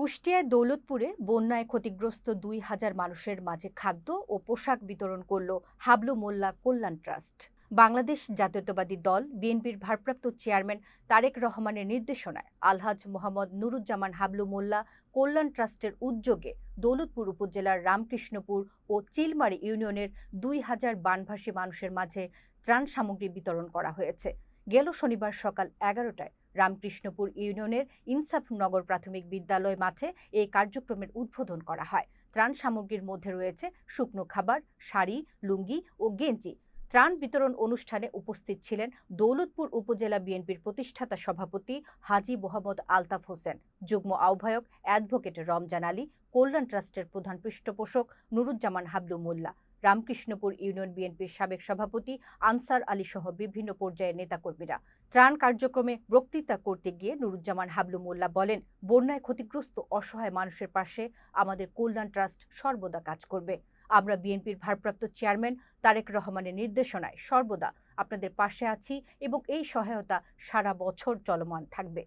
কুষ্টিয়ায় দৌলতপুরে বন্যায় ক্ষতিগ্রস্ত দুই হাজার মানুষের মাঝে খাদ্য ও পোশাক বিতরণ করল হাবলু মোল্লা কল্যাণ ট্রাস্ট। বাংলাদেশ জাতীয়তাবাদী দল, বিএনপির ভারপ্রাপ্ত চেয়ারম্যান তারেক রহমানের নির্দেশনায় আলহাজ মোহাম্মদ নুরুজ্জামান হাবলু মোল্লা কল্যাণ ট্রাস্টের উদ্যোগে দৌলতপুর উপজেলার রামকৃষ্ণপুর ও চিলমারি ইউনিয়নের দুই হাজার বানভাসী মানুষের মাঝে ত্রাণ সামগ্রী বিতরণ করা হয়েছে। গেল শনিবার সকাল এগারোটায় রামকৃষ্ণপুর ইউনিয়নের ইনসাফ নগর প্রাথমিক বিদ্যালয় মাঠে এই কার্যক্রমের উদ্বোধন করা হয়। ত্রাণ সামগ্রীর মধ্যে রয়েছে শুকনো খাবার, শাড়ি, লুঙ্গি ও গেঞ্জি। ত্রাণ বিতরণ অনুষ্ঠানে উপস্থিত ছিলেন দৌলতপুর উপজেলা বিএনপির প্রতিষ্ঠাতা সভাপতি হাজি মোহাম্মদ আলতাফ হোসেন, যুগ্ম আহ্বায়ক অ্যাডভোকেট রমজান আলী, কল্যাণ ট্রাস্টের প্রধান পৃষ্ঠপোষক নুরুজ্জামান হাবলু মোল্লা রামকৃষ্ণপুর ইউনিয়ন বিএনপির সাবেক সভাপতি আনসার আলী সহ বিভিন্ন পর্যায়ের নেতাকর্মীরা ত্রাণ কার্যক্রমে বক্তৃতা করতে গিয়ে নুরুজ্জামান হাবলু মোল্লা বলেন, বন্যায় ক্ষতিগ্রস্ত অসহায় মানুষের পাশে আমাদের কল্যাণ ট্রাস্ট সর্বদা কাজ করবে। আমরা বিএনপির ভারপ্রাপ্ত চেয়ারম্যান তারেক রহমানের নির্দেশনায় সর্বদা আপনাদের পাশে আছি এবং এই সহায়তা সারা বছর চলমান থাকবে।